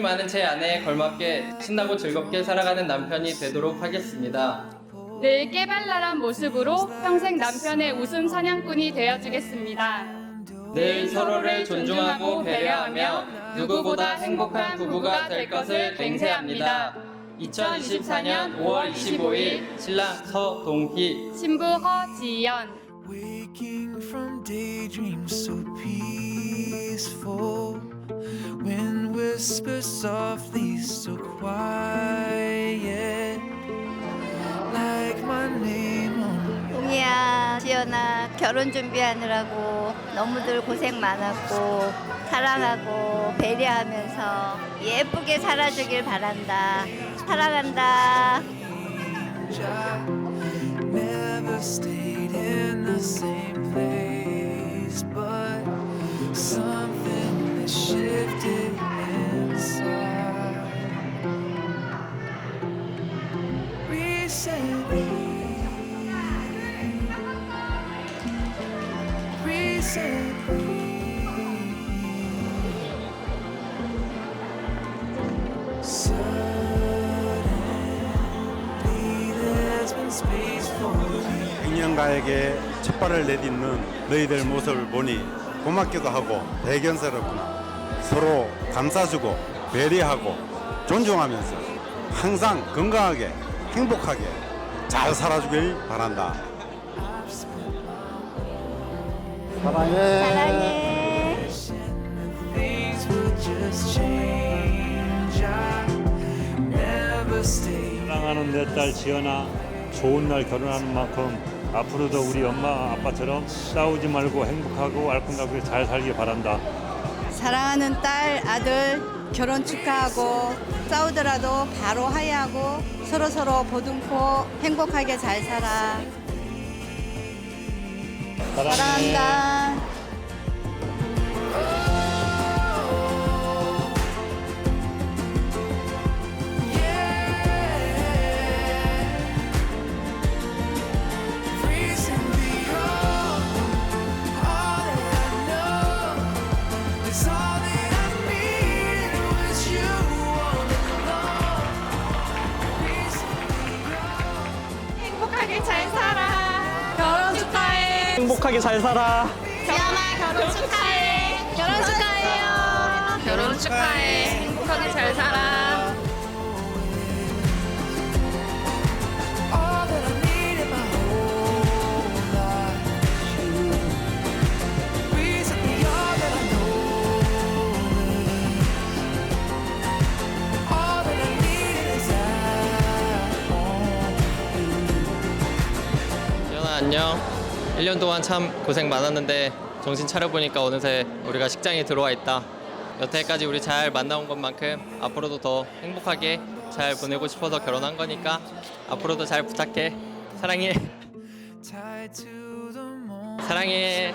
많은 제 아내에 걸맞게 신나고 즐겁게 살아가는 남편이 되도록 하겠습니다. 늘 깨발랄한 모습으로 평생 남편의 웃음 사냥꾼이 되어주겠습니다. 늘 서로를 존중하고 배려하며 누구보다 행복한 부부가 될 것을 맹세합니다. 2024년 5월 25일 신랑 서동희 신부 허지연 Waking from daydreams so peaceful. Wind whispers softly, so quiet. Like my name on 동희야, 지연아, 결혼 준비하느라고 너무들 고생 많았고, 사랑하고, 배려하면서 예쁘게 살아주길 바란다. 사랑한다. Never stayed in the same place, but something has shifted there's been space for me. 행년가에게 첫 발을 내딛는 너희들 모습을 보니 고맙기도 하고 대견스럽구나. 서로 감싸주고 배려하고 존중하면서 항상 건강하게 행복하게 잘 살아주길 바란다. 사랑해. 사랑해. 사랑하는 내 딸 지연아 좋은 날 결혼하는 만큼 앞으로도 우리 엄마 아빠처럼 싸우지 말고 행복하고 알콩달콩 잘 살길 바란다. 사랑하는 딸, 아들 결혼 축하하고 싸우더라도 바로 화해하고 서로서로 보듬고 행복하게 잘 살아. 사랑한다. 행복하게 잘 살아. 지연아 결혼 축하해. 결혼 축하해요. 결혼 축하해. 행복하게 잘 살아. all that I need in my whole life is you. Reason beyond that I know is all that I need is at home. 지연아 안녕. 1년 동안 참 고생 많았는데 정신 차려보니까 어느새 우리가 식장에 들어와 있다. 여태까지 우리 잘 만나온 것만큼 앞으로도 더 행복하게 잘 보내고 싶어서 결혼한 거니까 앞으로도 잘 부탁해. 사랑해. 사랑해.